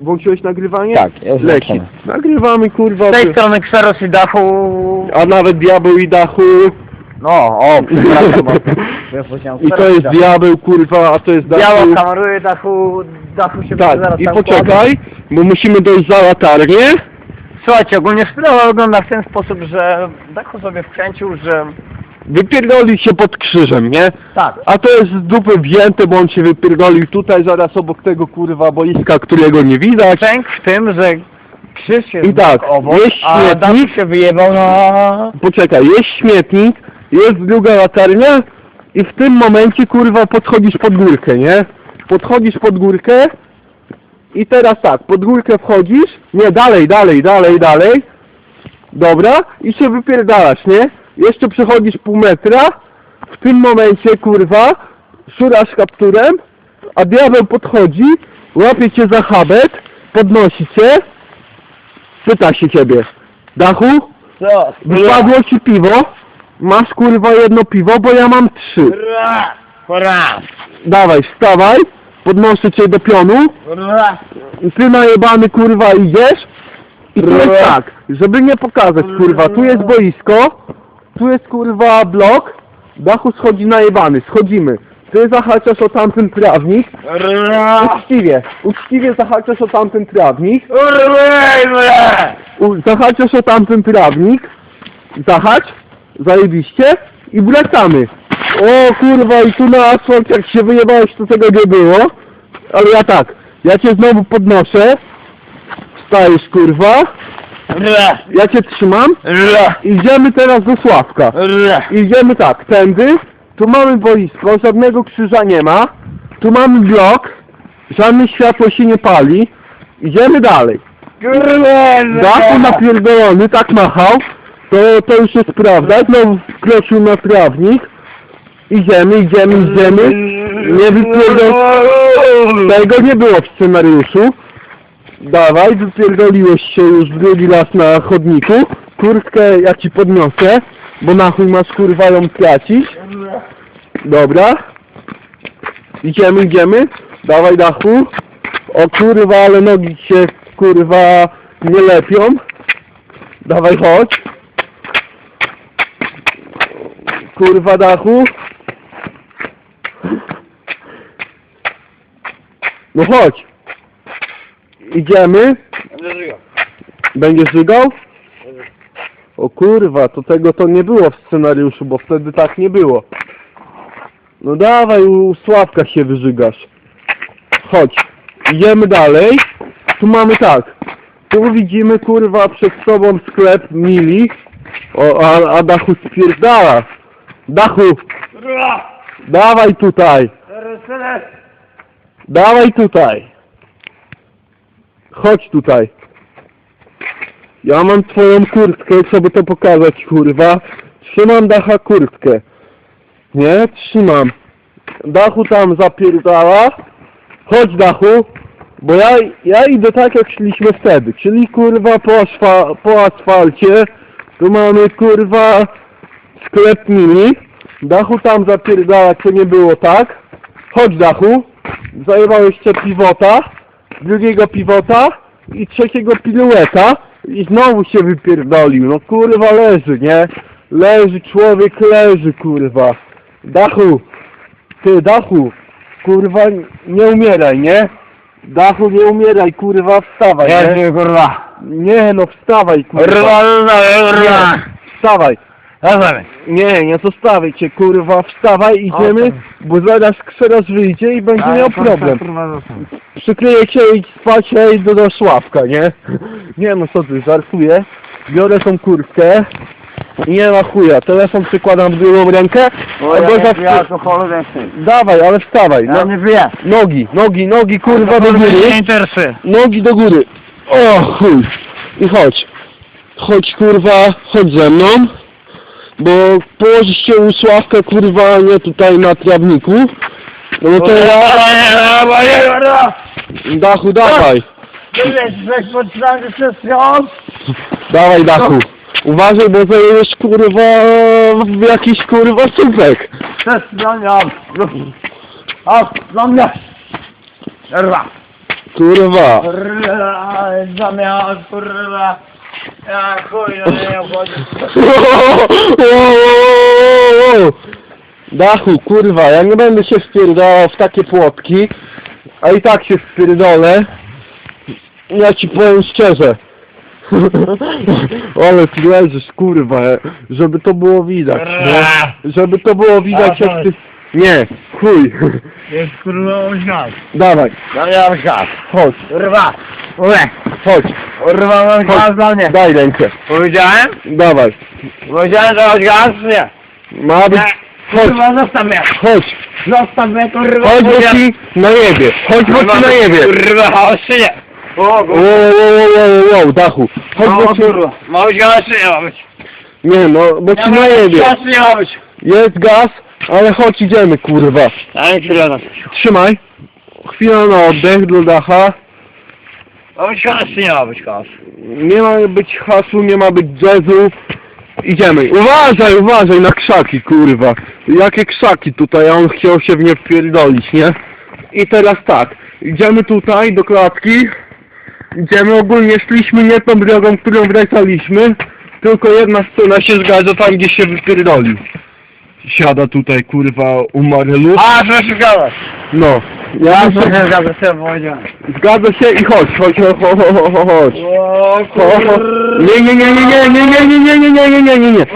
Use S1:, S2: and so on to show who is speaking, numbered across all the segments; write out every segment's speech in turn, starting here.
S1: Włączyłeś nagrywanie?
S2: Tak, jest
S1: Leci.
S2: włączone.
S1: Nagrywamy kurwa.
S2: Z tej
S1: ty-
S2: strony kseros i dachu...
S1: A nawet diabeł i dachu.
S2: No, o, przepraszam bardzo. Ja powiedziałem
S1: I to
S2: kseros
S1: jest
S2: dachu.
S1: diabeł kurwa, a to jest dachu.
S2: Biało kameruje dachu, dachu się będzie
S1: Tak,
S2: zaraz
S1: i
S2: tam
S1: poczekaj, bo musimy dojść za latarnię.
S2: Słuchajcie, ogólnie sprawa wygląda w ten sposób, że dachu sobie wkręcił, że...
S1: Wypierdolił się pod krzyżem, nie?
S2: Tak.
S1: A to jest z dupy wzięte, bo on się wypierdolił tutaj zaraz obok tego kurwa boiska, którego nie widać.
S2: Szczęk w tym, że krzyż jest
S1: I tak,
S2: obok,
S1: jest
S2: a
S1: śmietnik.
S2: się wyjebał na...
S1: Poczekaj, jest śmietnik, jest druga latarnia i w tym momencie kurwa podchodzisz pod górkę, nie? Podchodzisz pod górkę i teraz tak, pod górkę wchodzisz, nie, dalej, dalej, dalej, dalej, dobra, i się wypierdalasz, nie? Jeszcze przechodzisz pół metra, w tym momencie kurwa, szurasz kapturem, a diabeł podchodzi, łapie cię za habet, podnosi cię, pyta się ciebie, dachu,
S2: Co?
S1: Wypadło ci piwo? Masz kurwa jedno piwo, bo ja mam trzy.
S2: Raz, raz,
S1: Dawaj, wstawaj, podnoszę cię do pionu,
S2: raz.
S1: ty najebany kurwa idziesz i jest tak, żeby nie pokazać kurwa, tu jest boisko, tu jest kurwa blok, dachu schodzi najebany, schodzimy. Ty zahaczasz o tamten trawnik, uczciwie, uczciwie zahaczasz o tamten trawnik, u, zahaczasz o tamten trawnik, zahacz, zajebiście. I wracamy. O kurwa i tu na asfalt jak się wyjebałeś to tego nie było, ale ja tak, ja cię znowu podnoszę, wstajesz kurwa, ja cię trzymam, idziemy teraz do Sławka. Idziemy tak, tędy, tu mamy boisko, żadnego krzyża nie ma, tu mamy blok, żadne światło się nie pali, idziemy dalej. Dachu napierdolony, tak machał, to, to już jest prawda, znowu wkroczył na trawnik, idziemy, idziemy, idziemy, nie wypierdol... Tego nie było w scenariuszu, dawaj, wypierdoliłeś się już drugi raz na chodniku, kurtkę ja ci podniosę, bo na chuj masz kurwa ją tracić, dobra, idziemy, idziemy, dawaj dachu, o kurwa, ale nogi się kurwa nie lepią. Dawaj chodź. Kurwa dachu. No chodź. Idziemy. Będziesz żygał? O kurwa, to tego to nie było w scenariuszu, bo wtedy tak nie było. No dawaj, u Sławka się wyżygasz. Chodź. Idziemy dalej. Tu mamy tak. Tu widzimy kurwa przed sobą sklep Mili. O, a, a dachu spierdala. Dachu, dawaj tutaj. Dawaj tutaj. Chodź tutaj. Ja mam twoją kurtkę, żeby to pokazać, kurwa. Trzymam dacha kurtkę. Nie? Trzymam. Dachu tam zapierdala. Chodź dachu. Bo ja, ja idę tak jak szliśmy wtedy, czyli kurwa po, asfa, po asfalcie, tu mamy kurwa sklep mini, dachu tam zapierdala, co nie było tak, chodź dachu, zajebałeś jeszcze piwota, drugiego piwota i trzeciego pilueta i znowu się wypierdolił, no kurwa leży, nie, leży, człowiek leży kurwa, dachu, ty dachu, kurwa nie umieraj, nie, Dachu, nie umieraj, kurwa, wstawaj, nie?
S2: Kurwa.
S1: Nie, no wstawaj, kurwa.
S2: Rwa, rwa, rwa.
S1: Wstawaj.
S2: Razem.
S1: Nie, nie zostawię cię, kurwa, wstawaj, idziemy, bo zaraz kseros wyjdzie i będzie miał problem. Przykryję cię i spać, ja idę do Sławka, nie? Nie no, co ty, żartuję. Biorę tą kurtkę i nie ma chuja, telefon przykładam w drugą rękę, albo za...
S2: alkoholu więcej.
S1: Dawaj, ale wstawaj,
S2: Ja
S1: no.
S2: nie piję.
S1: Nogi, nogi, nogi, kurwa, do góry.
S2: nie interesuje.
S1: Nogi do góry. O chuj. I chodź. Chodź kurwa, chodź ze mną. Bo położysz się u Sławka kurwa, nie tutaj na trawniku. No to ja... Dachu, dawaj.
S2: Weź ją.
S1: Dawaj dachu. Uważaj, bo zajesz kurwa jakiś kurwa słupek.
S2: Przez ją. A, dla mnie. Rwa.
S1: Kurwa.
S2: Kurwa, zamiast kurwa. Ja chuj, no nie obchodzi.
S1: Dachu, kurwa, ja nie będę się wpierdalał w takie płotki, a i tak się wpierdolę. Ja ci powiem szczerze. Ale ty leżysz, kurwa, żeby to było widać, nie? Żeby to było widać jak ty... Nie, chuj.
S2: Jest kurwa gaz.
S1: Dawaj,
S2: Zamiast gaz.
S1: chodź,
S2: Kurwa. Ule.
S1: chodź,
S2: Kurwa, mam gaz dla mnie.
S1: daj rękę,
S2: Powiedziałem?
S1: dawaj.
S2: Powiedziałem, że masz gaz? Nie.
S1: Ma być... Chodź,
S2: Kurwa, zostaw mnie.
S1: chodź,
S2: Zostaw mnie, kurwa.
S1: chodź, bo ci na jebie, chodź, bo ci na jebie.
S2: Kurwa, chaos czy nie? O,
S1: Wow,
S2: kurwa.
S1: wow, wow, wow, wow, dachu. Chodź,
S2: O,
S1: bo ci...
S2: kurwa. Ma być gaz czy nie ma być?
S1: Nie no, bo ci
S2: ma
S1: na
S2: być
S1: jebie.
S2: gaz czy nie ma być?
S1: Jest gaz, ale chodź idziemy, kurwa.
S2: Na to.
S1: Trzymaj. Chwila na oddech do dacha.
S2: Ma być gaz czy nie ma być gaz?
S1: Nie ma być hasu, nie ma być jazzu. Idziemy. Uważaj, uważaj na krzaki, kurwa. Jakie krzaki tutaj, a on chciał się w nie wpierdolić, nie? I teraz tak. Idziemy tutaj do klatki. Idziemy ogólnie, szliśmy nie tą drogą, którą wracaliśmy. Tylko jedna strona się zgadza tam, gdzie się wypierdolił. Siada tutaj, kurwa, u Marylu.
S2: A, proszę gadać.
S1: No. Ja
S2: Ja
S1: się...
S2: co ja powiedziałem.
S1: Zgadza się i chodź, chodź, chodź, chodź, chodź, chodź, chodź.
S2: O,
S1: Ho, ho. Nie, nie, nie, nie, nie, nie, nie, nie, nie, nie, nie, nie, nie, nie.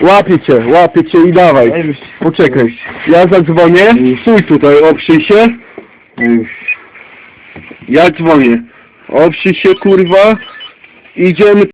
S1: Łapię cię, łapię cię i dawaj. Poczekaj. Ja zadzwonię, stój tutaj, oprzyj się. Ja dzwonię. Oprzyj się, kurwa. Idziemy